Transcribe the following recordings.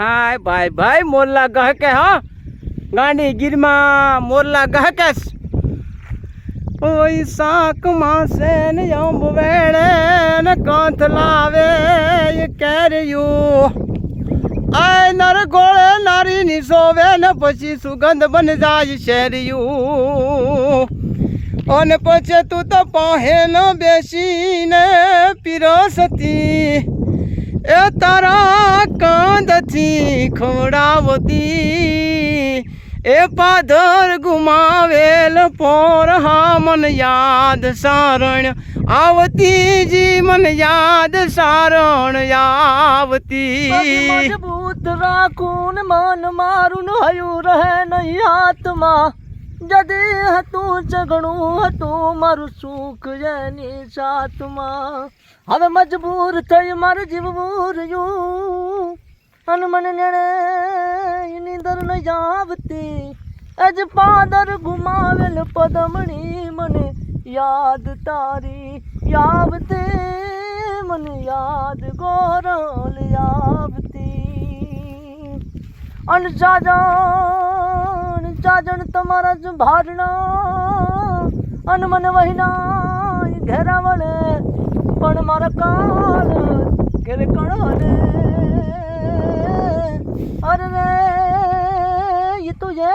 હાય, ભાઈ ભાઈ, મોરલા ગહકે, હો? ગાંડી ગીરમાં મોરલા ગહકેશ ઓય સાક માસે ને અંબ વેળે ને કાંથ લાવે, એ કેરિયું. આય નર ગોળે નારી ની સોવે ને પછી સુગંધ બન જાય શેરિયું. અને પછી તું તો પહેલ બેસીને પીરસતી. એ તારા કાંદથી ખવડાવતી એ પાધર ગુમાવેલ પોર હા મન યાદ સારણ આવતી જી મન યાદ સારણ આવતી. મજબૂત રાખું ને મન મારું હયું રહે નહીં આત્મા જદી હતું ચગણું હતું મારું સુખ એની સાથમાં. હવે મજબૂર થઈ મારે જીવવું રહ્યું. અને મને નેણે નીંદર નહીં અજ પાદર ગુમાવેલ પદમણી, મને યાદ તારી યાવતી મને યાદ ગોરલ આવતી. અન જાજણ તમારા જ ભારણા અન મને વહીના ઘેરા વળે, પણ મારા કાળ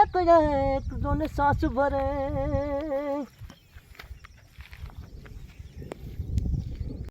पिया तो एक ने सांस भरे।